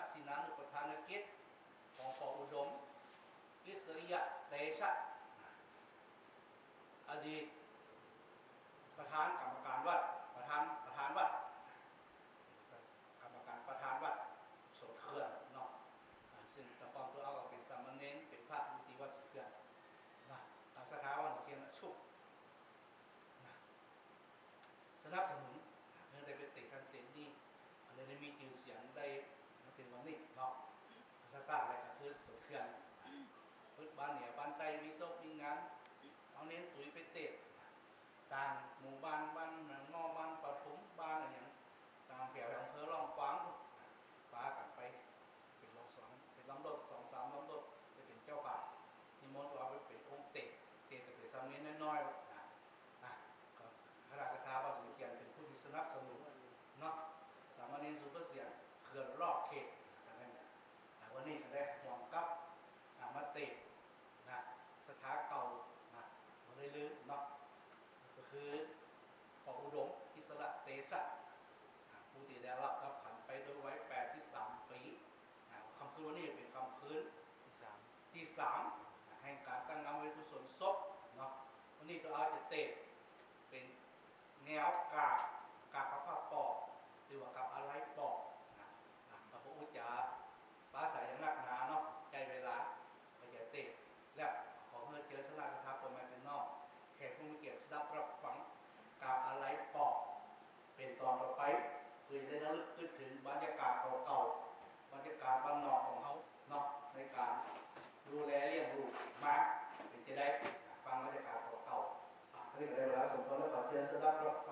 ทศินานุปทานกิจของพออุดม อิสริยะเตชะ อดีต ประธานกรรมการวัด ประธานประธานวัด กรรมการประธานวัดโสเครื่องนอกซึ่งตะปองตัวเอาเป็นสามเณรเป็นพระมุติวัดโสเครื่องนะตาสถาวันเทียนชุบสนับสนุน บ้านเหนือบ้านใต้มีซกมีงานเอาเน้นถุยไปเตะต่างหมู่บ้านบ้านเคือพระอุดมอิสระเตชะผู้ที่ได้รับรับขันไปโดยไว้ 83 ปีคำคืนวันนี้เป็นคำคืนที่สามที่สามแห่งการตั้งนานเป็นกุศลศพเนาะวันนี้ตัวอาจจะเตะเป็นแนวกาด there, so that rock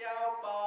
กันว่า